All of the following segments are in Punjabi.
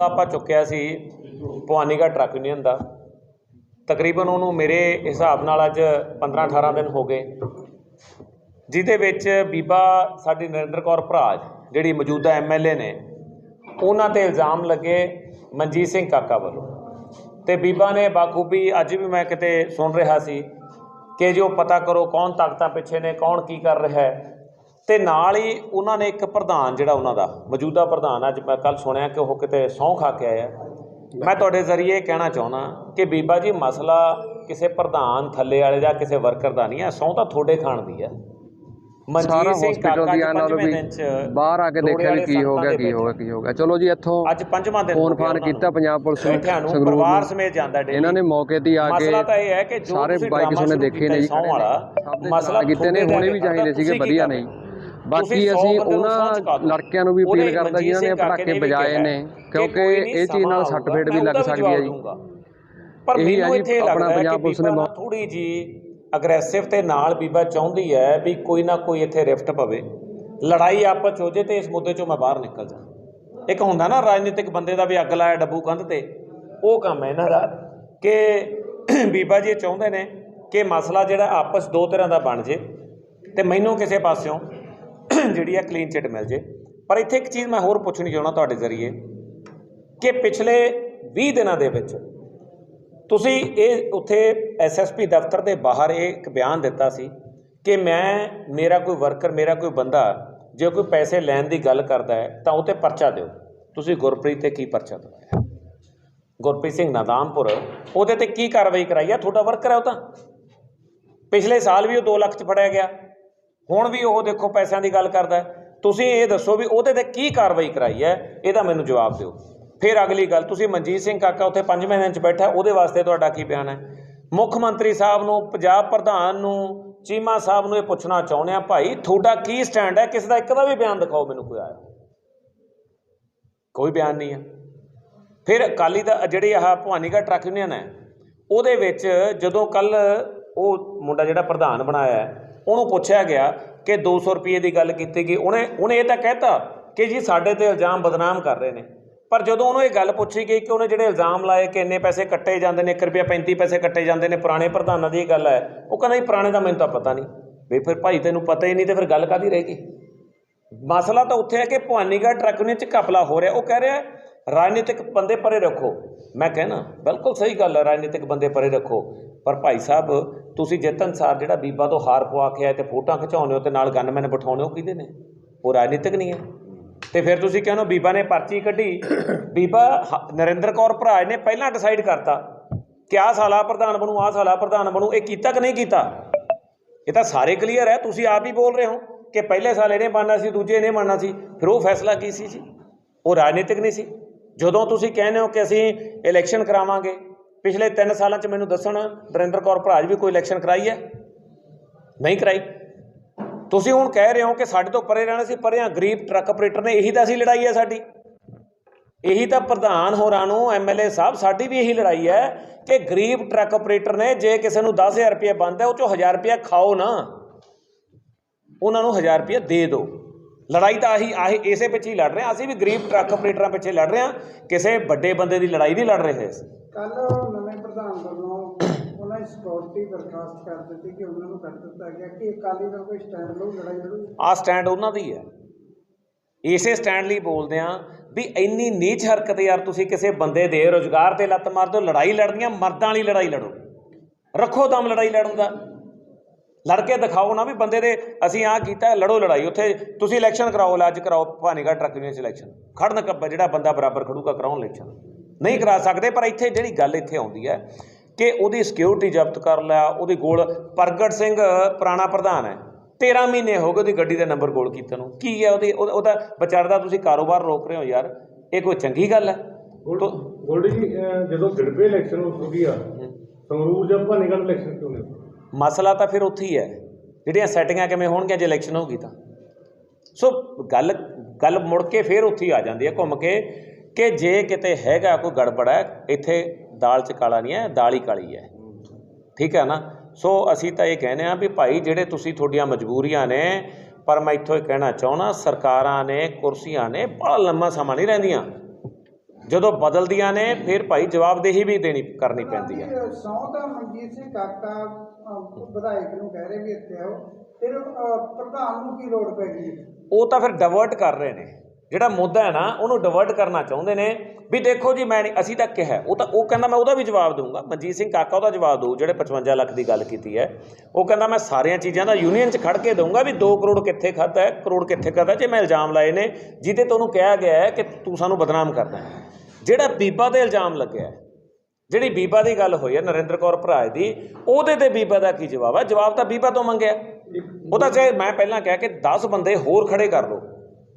ਆਪਾਂ ਚੁੱਕਿਆ ਸੀ ਭਵਾਨੀਗੜ੍ਹ ਟਰੱਕ ਯੂਨੀਅਨ ਦਾ। ਤਕਰੀਬਨ ਉਹਨੂੰ ਮੇਰੇ ਹਿਸਾਬ ਨਾਲ ਅੱਜ 15 18 ਦਿਨ ਹੋ ਗਏ। ਜਿਹਦੇ ਵਿੱਚ ਬੀਬਾ ਸਾਡੀ ਨਰਿੰਦਰ ਕੌਰ ਭਰਾਜ ਜਿਹੜੀ ਮੌਜੂਦਾ ਐਮਐਲਏ ਨੇ, ਉਹਨਾਂ ਤੇ ਇਲਜ਼ਾਮ ਲੱਗੇ ਮਨਜੀਤ ਸਿੰਘ ਕਾਕਾ ਵੱਲੋਂ। ਤੇ ਬੀਬਾ ਨੇ ਬਾਖੂਬੀ ਅੱਜ ਵੀ ਮੈਂ ਕਿਤੇ ਸੁਣ ਰਿਹਾ ਸੀ ਕਿ ਜੋ ਪਤਾ ਕਰੋ ਕੌਣ ਤਾਕਤਾਂ ਪਿੱਛੇ ਨੇ, ਕੌਣ ਕੀ ਕਰ ਰਿਹਾ ਹੈ ਤੇ ਨਾਲ ਹੀ ਉਹਨਾਂ ਨੇ ਇੱਕ ਪ੍ਰਧਾਨ ਜਿਹੜਾ ਉਹਨਾਂ ਦਾ ਮੌਜੂਦਾ ਪ੍ਰਧਾਨ ਅੱਜ ਮੈਂ ਕੱਲ ਸੁਣਿਆ ਕਿ ਉਹ ਕਿਤੇ ਸਹੁੰ ਖਾ ਕੇ ਆਇਆ। ਮੈਂ ਤੁਹਾਡੇ ਜ਼ਰੀਏ ਕਹਿਣਾ ਚਾਹੁੰਦਾ ਕਿ ਬੀਬਾ ਜੀ ਮਸਲਾ ਕਿਸੇ ਪ੍ਰਧਾਨ ਥੱਲੇ ਵਾਲੇ ਜਾਂ ਕਿਸੇ ਵਰਕਰ ਦਾ ਨਹੀਂ ਹੈ ਸਹੁੰ ਤਾਂ ਤੁਹਾਡੇ ਖਾਣ ਦੀ ਹੈ। ਸਾਰਾ ਮਨਜੀਤ ਸਿੰਘ ਹਸਪੀਟਲ ਕਾਕਾ ਦੀ ਜੀ ਆ ਨਾਲੋਂ ਵੀ ਬਾਹਰ ਆ ਕੇ ਦੇਖਿਆ ਵੀ ਕੀ ਹੋ ਗਿਆ ਕੀ ਹੋ ਗਿਆ ਕੀ ਹੋ ਗਿਆ। ਚਲੋ ਜੀ ਇੱਥੋਂ ਅੱਜ ਪੰਜਵਾਂ ਦਿਨ ਫੋਨ ਫਾਨ। ਕੀਤਾ ਪੰਜਾਬ ਪੁਲਿਸ ਨੂੰ ਸੰਗਰੂਰ ਪਰਿਵਾਰ। ਸਮੇਤ ਜਾਂਦਾ ਡੇਲੀ। ਇਹਨਾਂ ਨੇ ਮੌਕੇ ਤੇ ਆ ਕੇ ਮਸਲਾ ਤਾਂ ਇਹ ਹੈ ਕਿ ਜੋ ਸਾਰੇ ਬਾਈਕ ਸੁਣੇ ਦੇਖੇ ਨੇ ਜੀ ਮਸਲਾ ਕੀਤੇ ਨੇ ਹੋਣੇ ਵੀ ਚਾਹੀਦੇ ਸੀਗੇ ਵਧੀਆ ਨਹੀਂ ਬਾਕੀ ਅਸੀਂ ਉਹਨਾਂ। ਲੜਕਿਆਂ ਨੂੰ ਵੀ ਅਪੀਲ ਕਰਦਾ ਜਿਨ੍ਹਾਂ ਨੇ ਪਟਾਕੇ ਵੀ ਬਜਾਏ ਕਿਹਾ ਨੇ ਕਿਉਂਕਿ ਇਹ ਚੀਜ਼ ਨਾਲ ਸਮਾਂ ਸੱਟ ਫੇਟ ਵੀ ਲੱਗ ਸਕਦੀ ਹੈ ਜੀ। ਪਰ ਮੈਨੂੰ ਇੱਥੇ ਲੱਗਦਾ ਕਿ ਬੀਬਾ ਥੋੜੀ ਜੀ ਅਗਰੈਸਿਵ ਤੇ ਨਾਲ ਬੀਬਾ ਚਾਹੁੰਦੀ ਹੈ ਵੀ ਕੋਈ ਨਾ ਕੋਈ ਇੱਥੇ ਰਿਫਟ ਪਵੇ। ਲੜਾਈ ਆਪਸ 'ਚ ਹੋ ਜੇ ਤੇ ਇਸ ਮੁੱਦੇ 'ਚੋਂ ਮੈਂ ਬਾਹਰ ਨਿਕਲ ਜਾ। ਇੱਕ ਹੁੰਦਾ ਨਾ ਰਾਜਨੀਤਿਕ ਬੰਦੇ ਦਾ ਵੀ ਅੱਗ ਲਾਇਆ ਡੱਬੂ ਕੰਧ ਤੇ। ਉਹ ਕੰਮ ਹੈ ਇਹਨਾਂ ਦਾ ਕਿ ਬੀਬਾ ਜੀ ਚਾਹੁੰਦੇ ਨੇ ਕਿ ਮਸਲਾ ਜਿਹੜਾ ਆਪਸ ਦੋ ਤਰ੍ਹਾਂ ਦਾ ਬਣ ਜੇ। ਤੇ ਮੈਨੂੰ ਕਿਸੇ ਪਾਸਿਓਂ ਜਿਹੜੀ ਆ ਕਲੀਨ ਚਿਟ ਮਿਲ ਜੇ। ਪਰ ਇੱਥੇ ਇੱਕ ਚੀਜ਼ ਮੈਂ ਹੋਰ ਪੁੱਛਣੀ ਚਾਹੁੰਦਾ ਤੁਹਾਡੇ ਜ਼ਰੀਏ ਕਿ ਪਿਛਲੇ 20 ਦਿਨਾਂ ਦੇ ਵਿੱਚ ਤੁਸੀਂ ਇਹ ਉੱਥੇ ਐਸਐਸਪੀ ਦਫ਼ਤਰ ਦੇ ਬਾਹਰ ਇਹ ਇੱਕ ਬਿਆਨ ਦਿੱਤਾ ਸੀ ਕਿ ਮੈਂ, ਮੇਰਾ ਕੋਈ ਵਰਕਰ ਮੇਰਾ ਕੋਈ ਬੰਦਾ ਜੇ ਕੋਈ ਪੈਸੇ ਲੈਣ ਦੀ ਗੱਲ ਕਰਦਾ ਹੈ ਤਾਂ ਉਹ ਤੇ ਪਰਚਾ ਦਿਓ। ਤੁਸੀਂ ਗੁਰਪ੍ਰੀਤ ਤੇ ਕੀ ਪਰਚਾ ਦਵਾਇਆ? ਗੁਰਪ੍ਰੀਤ ਸਿੰਘ ਨਾਦਾਮਪੁਰ, ਉਹਦੇ ਤੇ ਕੀ ਕਾਰਵਾਈ ਕਰਾਈ ਹੈ ਤੁਹਾਡਾ ਵਰਕਰ ਹੈ ਉਹ ਤਾਂ। ਪਿਛਲੇ ਸਾਲ ਵੀ ਉਹ 2 ਲੱਖ ਚ ਫੜਿਆ ਗਿਆ। ਹੁਣ ਵੀ ਉਹ ਦੇਖੋ ਪੈਸਿਆਂ ਦੀ ਗੱਲ ਕਰਦਾ ਤੁਸੀਂ ਇਹ ਦੱਸੋ ਵੀ ਉਹਦੇ ਤੇ ਕੀ ਕਾਰਵਾਈ ਕਰਾਈ ਹੈ, ਇਹਦਾ ਮੈਨੂੰ ਜਵਾਬ ਦਿਓ। ਫਿਰ ਅਗਲੀ ਗੱਲ, ਤੁਸੀਂ ਮਨਜੀਤ ਸਿੰਘ ਕਾਕਾ ਉੱਥੇ ਪੰਜਵੇਂ ਮਹੀਨਿਆਂ ਚ ਬੈਠਾ ਉਹਦੇ ਵਾਸਤੇ ਤੁਹਾਡਾ ਕੀ ਬਿਆਨ ਹੈ? ਮੁੱਖ ਮੰਤਰੀ ਸਾਹਿਬ ਨੂੰ, ਪੰਜਾਬ ਪ੍ਰਧਾਨ ਨੂੰ, ਚੀਮਾ ਸਾਹਿਬ ਨੂੰ ਇਹ ਪੁੱਛਣਾ ਚਾਹੁੰਦੇ ਆ ਭਾਈ, ਤੁਹਾਡਾ ਕੀ ਸਟੈਂਡ ਹੈ? ਕਿਸ ਦਾ ਇੱਕ ਦਾ ਵੀ ਬਿਆਨ ਦਿਖਾਓ ਮੈਨੂੰ ਕੋਈ ਆਇਆ। ਕੋਈ ਬਿਆਨ ਨਹੀਂ ਹੈ। ਫਿਰ ਅਕਾਲੀ ਦਾ ਜਿਹੜੀ ਆਹ ਭਵਾਨੀਗੜ੍ਹ ਟਰੱਕ ਯੂਨੀਅਨ ਹੈ, ਉਹਦੇ ਵਿੱਚ ਜਦੋਂ ਕੱਲ ਉਹ ਮੁੰਡਾ ਜਿਹੜਾ ਪ੍ਰਧਾਨ ਬਣਾਇਆ ਉਹਨੂੰ ਪੁੱਛਿਆ ਗਿਆ ਕਿ 200 ਰੁਪਏ ਦੀ ਗੱਲ ਕੀਤੀ ਗਈ। ਉਹਨੇ ਉਹਨੇ ਇਹ ਤਾਂ ਕਹਿਤਾ ਕਿ ਜੀ ਸਾਡੇ ਤੇ ਇਲਜ਼ਾਮ ਬਦਨਾਮ ਕਰ ਰਹੇ ਨੇ। ਪਰ ਜਦੋਂ ਉਹਨੂੰ ਇਹ ਗੱਲ ਪੁੱਛੀ ਗਈ ਕਿ ਉਹਨੇ ਜਿਹੜੇ ਇਲਜ਼ਾਮ ਲਾਏ ਕਿ ਇੰਨੇ ਪੈਸੇ ਕੱਟੇ ਜਾਂਦੇ ਨੇ 1 ਰੁਪਿਆ 35 ਪੈਸੇ ਕੱਟੇ ਜਾਂਦੇ ਨੇ ਪੁਰਾਣੇ ਪ੍ਰਧਾਨਾਂ ਦੀ ਇਹ ਗੱਲ ਹੈ, ਉਹ ਕਹਿੰਦਾ ਜੀ ਪੁਰਾਣੇ ਦਾ ਮੈਨੂੰ ਤਾਂ ਪਤਾ ਨਹੀਂ। ਵੀ ਫਿਰ ਭਾਈ ਤੈਨੂੰ ਪਤਾ ਹੀ ਨਹੀਂ ਤੇ ਫਿਰ ਗੱਲ ਕਾਦੀ ਰਹੇਗੀ ਮਸਲਾ ਤਾਂ ਉੱਥੇ ਹੈ ਕਿ ਭਵਾਨੀਗੜ੍ਹ ਟਰੱਕ ਯੂਨੀਅਨ 'ਚ ਕਪਲਾ ਹੋ ਰਿਹਾ। ਉਹ ਕਹਿ ਰਿਹਾ, ਰਾਜਨੀਤਿਕ ਬੰਦੇ ਪਰੇ ਰੱਖੋ। ਮੈਂ ਕਹਿਣਾ, ਬਿਲਕੁਲ ਸਹੀ ਗੱਲ ਹੈ, ਰਾਜਨੀਤਿਕ ਬੰਦੇ ਪਰੇ ਰੱਖੋ। ਪਰ ਭਾਈ ਸਾਹਿਬ ਤੁਸੀਂ ਜਿੱਤ ਸਾਰ ਜਿਹੜਾ ਬੀਬਾ ਤੋਂ ਹਾਰ ਪਵਾ ਕੇ ਆਏ ਤੇ ਫੋਟੋਆਂ ਖਿਚਾਉਂਦੇ ਹੋ ਤੇ ਨਾਲ ਗਨਮੈਨ ਬਿਠਾਉਂਦੇ ਹੋ ਕਿਹਦੇ ਨੇ? ਉਹ ਰਾਜਨੀਤਿਕ ਨਹੀਂ ਹੈ। ਤੇ ਫਿਰ ਤੁਸੀਂ ਕਹਿੰਦੇ ਹੋ ਬੀਬਾ ਨੇ ਪਰਚੀ ਕੱਢੀ। ਬੀਬਾ ਹ- ਨਰਿੰਦਰ ਕੌਰ ਭਰਾਜ ਨੇ ਪਹਿਲਾਂ ਡਿਸਾਈਡ ਕਰਤਾ ਕਿ ਆਹ ਸਾਲਾ ਪ੍ਰਧਾਨ ਬਣੂ, ਆਹ ਸਾਲਾ ਪ੍ਰਧਾਨ ਬਣੂ। ਇਹ ਕੀਤਾ ਕਿ ਨਹੀਂ ਕੀਤਾ? ਇਹ ਤਾਂ ਸਾਰੇ ਕਲੀਅਰ ਹੈ, ਤੁਸੀਂ ਆਪ ਹੀ ਬੋਲ ਰਹੇ ਹੋ ਕਿ ਪਹਿਲੇ ਸਾਲ ਇਹਨੇ ਬਣਨਾ ਸੀ, ਦੂਜੇ ਇਹਨੇ ਬਣਨਾ ਸੀ। ਫਿਰ ਉਹ ਫੈਸਲਾ ਕੀ ਸੀ ਜੀ? ਉਹ ਰਾਜਨੀਤਿਕ ਨਹੀਂ ਸੀ। ਜਦੋਂ ਤੁਸੀਂ ਕਹਿੰਦੇ ਹੋ ਕਿ ਅਸੀਂ ਇਲੈਕਸ਼ਨ ਕਰਾਵਾਂਗੇ ਪਿਛਲੇ 3 ਸਾਲਾਂ 'ਚ ਮੈਨੂੰ ਦੱਸਣ ਨਰਿੰਦਰ ਕੌਰ ਭਰਾਜ ਵੀ ਕੋਈ ਇਲੈਕਸ਼ਨ ਕਰਾਈ ਹੈ? ਨਹੀਂ ਕਰਾਈ। ਤੁਸੀਂ ਹੁਣ ਕਹਿ ਰਹੇ ਹੋ ਕਿ ਸਾਡੇ ਤੋਂ ਪਰੇ ਰਹਿਣਾ ਸੀ, ਪਰੇ ਆ ਗਰੀਬ ਟਰੱਕ ਆਪਰੇਟਰ ਨੇ ਇਹੀ ਤਾਂ ਅਸੀਂ ਲੜਾਈ ਹੈ ਸਾਡੀ। ਇਹੀ ਤਾਂ ਪ੍ਰਧਾਨ ਹੋਰਾਂ ਨੂੰ ਐਮਐਲਏ ਸਾਹਿਬ, ਸਾਡੀ ਵੀ ਇਹੀ ਲੜਾਈ ਹੈ ਕਿ ਗਰੀਬ ਟਰੱਕ ਆਪਰੇਟਰ ਨੇ ਜੇ ਕਿਸੇ ਨੂੰ 10000 ਰੁਪਏ ਬੰਦ ਹੈ, ਉਹ ਚੋਂ 1000 ਰੁਪਏ ਖਾਓ ਨਾ। ਉਹਨਾਂ ਨੂੰ 1000 ਰੁਪਏ ਦੇ ਦਿਓ। ਲੜਾਈ ਤਾਂ ਆਹੀ ਆਹੀ ਇਸੇ ਪਿੱਛੇ ਹੀ ਲੜ ਰਹੇ ਹਾਂ। ਅਸੀਂ ਵੀ ਗਰੀਬ ਟਰੱਕ ਆਪਰੇਟਰਾਂ ਪਿੱਛੇ ਲੜ ਰਹੇ ਹਾਂ। ਕਿਸੇ ਵੱਡੇ ਬੰਦੇ ਦੀ ਲੜਾਈ ਨਹੀਂ ਲੜ ਰਹੇ ਅਸੀਂ। ਕੱਲ ਨਵੇਂ ਪ੍ਰਧਾਨ ਵੱਲੋਂ ਉਹਨਾਂ ਦੀ ਸਿਕਿਉਰਿਟੀ ਬਰਖਾਸਤ ਕਰ ਦਿੱਤੀ ਕਿ ਉਹਨਾਂ ਨੂੰ ਕੱਢ ਦਿੱਤਾ ਗਿਆ ਕਿ ਅਕਾਲੀ ਦਲ ਕੋਈ ਸਟੈਂਡ ਲਊ ਲੜਾਈ ਲੜੂ। ਆਹ ਸਟੈਂਡ ਉਹਨਾਂ ਦੀ ਹੈ। ਇਸੇ ਸਟੈਂਡ ਲਈ ਬੋਲਦੇ ਆ ਵੀ ਇੰਨੀ ਨੀਚ ਹਰਕਤ ਯਾਰ ਤੁਸੀਂ ਕਿਸੇ ਬੰਦੇ ਦੇ ਰੋਜ਼ਗਾਰ ਤੇ ਲੱਤ ਮਾਰ ਦਿਓ ਲੜਾਈ ਲੜਦੀਆਂ ਮਰਦਾਂ ਵਾਲੀ ਲੜਾਈ ਲੜੋ। ਰੱਖੋ ਦਮ ਲੜਾਈ ਲੜਨ ਦਾ। ਲੜ ਕੇ ਦਿਖਾਓ ਨਾ ਵੀ ਬੰਦੇ ਦੇ ਅਸੀਂ ਆਹ ਕੀਤਾ ਲੜੋ ਲੜਾਈ। ਉੱਥੇ ਤੁਸੀਂ ਇਲੈਕਸ਼ਨ ਕਰਾਓ ਲੈ ਅੱਜ ਕਰਾਓ ਭਾਨੀਗੜ੍ਹ ਟਰੱਕ ਯੂਨੀਅਨ ਇਲੈਕਸ਼ਨ ਖੜਨ ਕੱਬ ਜਿਹੜਾ ਬੰਦਾ ਬਰਾਬਰ ਖੜੂਗਾ ਕਰਾਉਣ ਇਲੈਕਸ਼ਨ ਨਹੀਂ ਕਰਾ ਸਕਦੇ ਪਰ ਇੱਥੇ ਜਿਹੜੀ ਗੱਲ ਇੱਥੇ ਆਉਂਦੀ ਹੈ ਕਿ ਉਹਦੀ ਸਿਕਿਉਰਿਟੀ ਜ਼ਬਤ ਕਰ ਲਿਆ ਉਹਦੀ ਗੋਲ ਪ੍ਰਗਟ ਸਿੰਘ ਪੁਰਾਣਾ ਪ੍ਰਧਾਨ ਹੈ। 13 ਮਹੀਨੇ ਹੋ ਗਏ ਉਹਦੀ ਗੱਡੀ ਦਾ ਨੰਬਰ ਗੋਲ ਕੀਤੇ ਨੂੰ। ਕੀ ਹੈ ਉਹਦੀ ਉਹਦਾ- ਉਹਦਾ ਵਿਚਾਰ ਦਾ ਤੁਸੀਂ ਕਾਰੋਬਾਰ ਰੋਕ ਰਹੇ ਹੋ ਯਾਰ। ਇਹ ਕੋਈ ਚੰਗੀ ਗੱਲ ਹੈ? ਗੋਲਡੀ ਜੀ ਜਦੋਂ ਗਿੜਬੇ ਇਲੈਕਸ਼ਨ ਹੋ ਆ ਸੰਗਰੂਰ ਜਾਂ ਭਾਨੀਗੜ੍ਹ ਇਲੈਕਸ਼ਨ ਕਿਉਂ ਨਹੀਂ? ਮਸਲਾ ਤਾਂ ਫਿਰ ਉੱਥੇ ਹੀ ਹੈ। ਜਿਹੜੀਆਂ ਸੈਟਿੰਗਾਂ ਕਿਵੇਂ ਹੋਣਗੀਆਂ, ਜੇ ਇਲੈਕਸ਼ਨ ਹੋਗੀ ਤਾਂ। ਸੋ ਗੱਲ ਗੱਲ ਮੁੜ ਕੇ ਫਿਰ ਉੱਥੇ ਹੀ ਆ ਜਾਂਦੀ ਹੈ, ਘੁੰਮ ਕੇ ਕਿ ਜੇ ਕਿਤੇ ਹੈਗਾ ਕੋਈ ਗੜਬੜ ਹੈ, ਇੱਥੇ ਦਾਲ ਚ ਕਾਲਾ ਨਹੀਂ ਹੈ, ਦਾਲ ਹੀ ਕਾਲੀ ਹੈ। ਠੀਕ ਹੈ ਨਾ? ਸੋ ਅਸੀਂ ਤਾਂ ਇਹ ਕਹਿੰਦੇ ਆ ਵੀ ਭਾਈ, ਜਿਹੜੇ ਤੁਸੀਂ ਤੁਹਾਡੀਆਂ ਮਜਬੂਰੀਆਂ ਨੇ, ਪਰ ਮੈਂ ਇੱਥੋਂ ਇਹ ਕਹਿਣਾ ਚਾਹੁੰਦਾ, ਸਰਕਾਰਾਂ ਨੇ, ਕੁਰਸੀਆਂ ਨੇ, ਬੜਾ ਲੰਮਾ ਸਮਾਂ ਨਹੀਂ ਰਹਿੰਦੀਆਂ। ਜਦੋਂ ਬਦਲਦੀਆਂ ਨੇ ਫਿਰ ਭਾਈ ਜਵਾਬਦੇਹੀ ਵੀ ਦੇਣੀ ਕਰਨੀ ਪੈਂਦੀ ਹੈ ਸੌ ਤਾਂ ਮਨਜੀਤ ਸਿੰਘ ਕਾਕਾ ਵਿਧਾਇਕ ਨੂੰ ਕਹਿ ਰਹੇ ਵੀ ਇੱਥੇ ਆਓ। ਫਿਰ ਪ੍ਰਧਾਨ ਨੂੰ ਕੀ ਲੋੜ ਪੈ ਗਈ? ਉਹ ਤਾਂ ਫਿਰ ਡਿਵਰਟ ਕਰ ਰਹੇ ਨੇ। ਜਿਹੜਾ ਮੁੱਦਾ ਹੈ ਨਾ, ਉਹਨੂੰ ਡਿਵਰਟ ਕਰਨਾ ਚਾਹੁੰਦੇ ਨੇ ਵੀ ਦੇਖੋ ਜੀ, ਮੈਂ ਨਹੀਂ ਅਸੀਂ ਤਾਂ ਕਿਹਾ, ਉਹ ਤਾਂ, ਉਹ ਕਹਿੰਦਾ ਮੈਂ ਉਹਦਾ ਵੀ ਜਵਾਬ ਦਊਂਗਾ। ਮਨਜੀਤ ਸਿੰਘ ਕਾਕਾ ਉਹਦਾ ਜਵਾਬ ਦਊ, ਜਿਹੜੇ 55 ਲੱਖ ਦੀ ਗੱਲ ਕੀਤੀ ਹੈ। ਉਹ ਕਹਿੰਦਾ ਮੈਂ ਸਾਰੀਆਂ ਚੀਜ਼ਾਂ ਦਾ ਯੂਨੀਅਨ 'ਚ ਖੜ ਕੇ ਦਊਂਗਾ ਵੀ 2 ਕਰੋੜ ਕਿੱਥੇ ਖਾਦਾ ਹੈ, ਕਰੋੜ ਕਿੱਥੇ ਖਾਦਾ ਜੇ ਮੈਂ ਇਲਜ਼ਾਮ ਲਾਏ ਨੇ, ਜਿਹਦੇ ਤੋਂ ਉਹਨੂੰ ਕਿਹਾ ਗਿਆ ਹੈ ਕਿ ਤੂੰ ਸਾਨੂੰ ਬਦਨਾਮ ਕਰਦਾ ਹੈ। ਜਿਹੜਾ ਬੀਬਾ ਤੇ ਇਲਜ਼ਾਮ ਲੱਗਿਆ ਜਿਹੜੀ ਬੀਬਾ ਦੀ ਗੱਲ ਹੋਈ ਹੈ, ਨਰਿੰਦਰ ਕੌਰ ਭਰਾਜ ਦੀ, ਉਹਦੇ ਤੇ ਬੀਬਾ ਦਾ ਕੀ ਜਵਾਬ ਹੈ? ਜਵਾਬ ਤਾਂ ਬੀਬਾ ਤੋਂ ਮੰਗਿਆ। ਉਹ ਤਾਂ ਚਾਹੇ ਮੈਂ ਪਹਿਲਾਂ ਕਿਹਾ ਕਿ 10 ਬੰਦੇ ਹੋਰ ਖੜੇ ਕਰ ਲਓ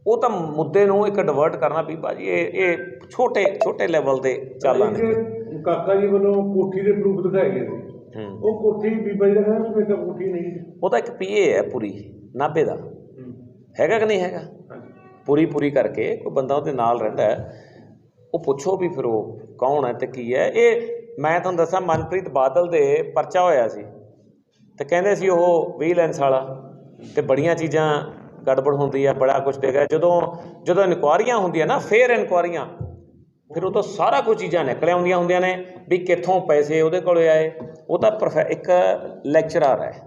ਉਹ ਤਾਂ ਮੁੱਦੇ ਨੂੰ ਇੱਕ ਡਿਵਰਟ ਕਰਨਾ ਬੀਬਾ ਜੀ ਇਹ ਇਹ ਛੋਟੇ ਛੋਟੇ ਲੈਵਲ ਦੇ ਚਾਲਾਂ ਨੇ। ਇੱਕ ਕਾਕਾ ਜੀ ਵੱਲੋਂ ਕੋਠੀ ਦੇ ਪ੍ਰੂਫ ਦਿਖਾਏ ਗਏ ਸੀ ਉਹ ਕੋਠੀ ਬੀਬਾ ਜੀ ਦਾ ਕਹਿੰਦਾ ਵੀ ਮੇਰੇ ਤਾਂ ਕੋਠੀ ਨਹੀਂ ਉਹ ਤਾਂ ਇੱਕ ਪੀਏ ਹੈ ਪੂਰੀ ਨਾਭੇ ਦਾ। ਹੈਗਾ ਕਿ ਨਹੀਂ ਹੈਗਾ? ਪੂਰੀ ਪੂਰੀ ਕਰਕੇ ਕੋਈ ਬੰਦਾ ਉਹਦੇ ਨਾਲ ਰਹਿੰਦਾ ਹੈ ਉਹ ਪੁੱਛੋ ਵੀ ਫਿਰ ਉਹ ਕੌਣ ਹੈ ਤੇ ਕੀ ਹੈ। ਇਹ ਮੈਂ ਤੁਹਾਨੂੰ ਦੱਸਾਂ ਮਨਪ੍ਰੀਤ ਬਾਦਲ ਦੇ ਪਰਚਾ ਹੋਇਆ ਸੀ। ਤੇ ਕਹਿੰਦੇ ਸੀ ਉਹ ਵਿਜੀਲੈਂਸ ਵਾਲਾ। ਤੇ ਬੜੀਆਂ ਚੀਜ਼ਾਂ ਗੜਬੜ ਹੁੰਦੀ ਹੈ ਬੜਾ ਕੁਝ ਦੇਖਿਆ ਜਦੋਂ ਜਦੋਂ ਇਨਕੁਆਰੀਆਂ ਹੁੰਦੀਆਂ ਨਾ ਫੇਅਰ ਇਨਕੁਆਰੀਆਂ, ਫਿਰ ਉਹ ਤੋਂ ਸਾਰਾ ਕੁਝ ਚੀਜ਼ਾਂ ਨਿਕਲ ਆਉਂਦੀਆਂ ਹੁੰਦੀਆਂ ਨੇ ਵੀ ਕਿੱਥੋਂ ਪੈਸੇ ਉਹਦੇ ਕੋਲੇ ਆਏ। ਉਹ ਤਾਂ ਪ੍ਰੋਫੈ, ਇੱਕ ਲੈਕਚਰਰ ਹੈ।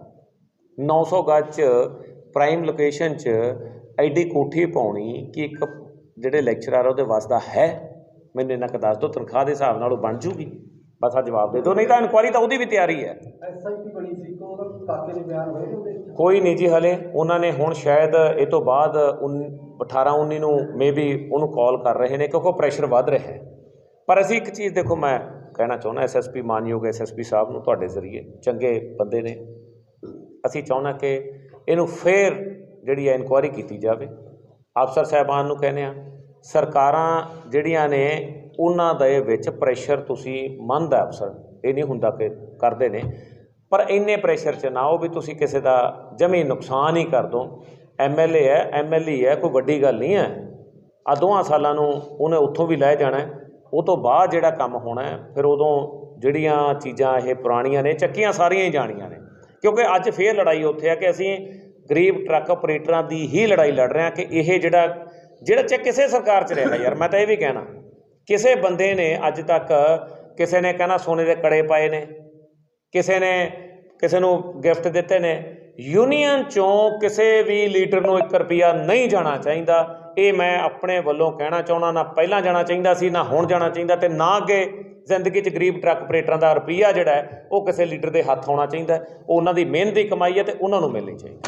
900 ਗਜ ਚ ਪ੍ਰਾਈਮ ਲੋਕੇਸ਼ਨ ਚ ਐਡੀ ਕੋਠੀ ਪਾਉਣੀ ਕਿ ਇੱਕ ਜਿਹੜੇ ਲੈਕਚਰਰ ਉਹਦੇ ਵਾਸਤਾ ਹੈ। ਮੈਨੂੰ ਇਹਨਾਂ ਕੁ ਦੱਸ ਦਿਓ, ਤਨਖਾਹ ਦੇ ਹਿਸਾਬ ਨਾਲ ਉਹ ਬਣ ਜੂਗੀ। ਬਸ ਆ ਜਵਾਬ ਦੇ ਦਿਓ। ਨਹੀਂ ਤਾਂ ਇਨਕੁਆਰੀ ਤਾਂ ਉਹਦੀ ਵੀ ਤਿਆਰੀ ਹੈ। ਐਸਆਈਟੀ ਬਣੀ ਸੀ। ਕਾਕੇ ਦੇ ਬਿਆਨ ਹੋਏ ਨੇ ਉਹਦੇ ਕੋਈ ਨਹੀਂ ਜੀ ਹਲੇ। ਉਹਨਾਂ ਨੇ ਹੁਣ ਸ਼ਾਇਦ ਇਹ ਤੋਂ ਬਾਅਦ 18 19 ਨੂੰ ਮੇਬੀ ਉਹਨੂੰ ਕਾਲ ਕਰ ਰਹੇ ਨੇ ਕਿਉਂਕਿ ਪ੍ਰੈਸ਼ਰ ਵੱਧ ਰਿਹਾ ਹੈ। ਪਰ ਅਸੀਂ ਇੱਕ ਚੀਜ਼ ਦੇਖੋ, ਮੈਂ ਕਹਿਣਾ ਚਾਹੁੰਦਾ ਐਸਐਸਪੀ ਮਾਨਯੋਗ ਐਸਐਸਪੀ ਸਾਹਿਬ ਨੂੰ ਤੁਹਾਡੇ ਜ਼ਰੀਏ। ਚੰਗੇ ਬੰਦੇ ਨੇ। ਅਸੀਂ ਚਾਹੁੰਦਾ ਕਿ ਇਹਨੂੰ ਫੇਰ ਜਿਹੜੀ ਹੈ ਇਨਕੁਆਇਰੀ ਕੀਤੀ ਜਾਵੇ। ਅਫਸਰ ਸਾਹਿਬਾਨ ਨੂੰ ਕਹਿੰਦੇ ਆ, ਸਰਕਾਰਾਂ ਜਿਹੜੀਆਂ ਨੇ, ਉਹਨਾਂ ਦੇ ਵਿੱਚ ਪ੍ਰੈਸ਼ਰ ਤੁਸੀਂ ਮੰਨਦਾ ਅਫਸਰ। ਇਹ ਨਹੀਂ ਹੁੰਦਾ ਕਿ ਕਰਦੇ ਨੇ। ਪਰ ਇੰਨੇ ਪ੍ਰੈਸ਼ਰ 'ਚ ਨਾ ਉਹ ਵੀ ਤੁਸੀਂ ਕਿਸੇ ਦਾ ਜਮੀ ਨੁਕਸਾਨ ਹੀ ਕਰ ਦੋ। ਐਮਐਲਏ ਹੈ ਐਮਐਲਏ ਹੈ, ਕੋਈ ਵੱਡੀ ਗੱਲ ਨਹੀਂ ਹੈ। ਆ ਦੋਹਾਂ ਸਾਲਾਂ ਨੂੰ ਉਹਨੇ ਉੱਥੋਂ ਵੀ ਲੈ ਜਾਣਾ ਉਹ ਤੋਂ ਬਾਅਦ ਜਿਹੜਾ ਕੰਮ ਹੋਣਾ ਫਿਰ ਉਦੋਂ ਜਿਹੜੀਆਂ ਚੀਜ਼ਾਂ ਇਹ ਪੁਰਾਣੀਆਂ ਨੇ, ਚੱਕੀਆਂ ਸਾਰੀਆਂ ਹੀ ਜਾਣੀਆਂ ਨੇ। ਕਿਉਂਕਿ ਅੱਜ ਫੇਰ ਲੜਾਈ ਉੱਥੇ ਆ ਕਿ ਅਸੀਂ ਗਰੀਬ ਟਰੱਕ ਆਪਰੇਟਰਾਂ ਦੀ ਹੀ ਲੜਾਈ ਲੜ ਰਹੇ ਹਾਂ ਕਿ ਇਹ ਜਿਹੜਾ ਜਿਹੜਾ ਚ ਕਿਸੇ ਸਰਕਾਰ 'ਚ ਰਿਹਾ ਯਾਰ, ਮੈਂ ਤਾਂ ਇਹ ਵੀ ਕਹਿਣਾ। ਕਿਸੇ ਬੰਦੇ ਨੇ ਅੱਜ ਤੱਕ ਕਿਸੇ ਨੇ ਕਹਿਣਾ ਸੋਨੇ ਦੇ ਕੜੇ ਪਾਏ ਨੇ। ਕਿਸੇ ਨੇ, ਕਿਸੇ ਨੂੰ ਗਿਫਟ ਦਿੱਤੇ ਨੇ ਯੂਨੀਅਨ ਚੋਂ ਕਿਸੇ ਵੀ ਲੀਡਰ ਨੂੰ 1 ਰੁਪਿਆ ਨਹੀਂ ਜਾਣਾ ਚਾਹੀਦਾ। ਇਹ ਮੈਂ ਆਪਣੇ ਵੱਲੋਂ ਕਹਿਣਾ ਚਾਹੁੰਦਾ, ਨਾ ਪਹਿਲਾਂ ਜਾਣਾ ਚਾਹੀਦਾ ਸੀ, ਨਾ ਹੁਣ ਜਾਣਾ ਚਾਹੀਦਾ ਤੇ ਨਾ ਅੱਗੇ ਜ਼ਿੰਦਗੀ 'ਚ ਗਰੀਬ ਟਰੱਕ ਆਪਰੇਟਰਾਂ ਦਾ ਰੁਪਿਆ ਜਿਹੜਾ ਉਹ ਕਿਸੇ ਲੀਡਰ ਦੇ ਹੱਥ ਆਉਣਾ ਚਾਹੀਦਾ ਉਹ ਉਹਨਾਂ ਦੀ ਮਿਹਨਤ ਦੀ ਕਮਾਈ ਹੈ ਤੇ ਉਹਨਾਂ ਨੂੰ ਮਿਲਣੀ ਚਾਹੀਦੀ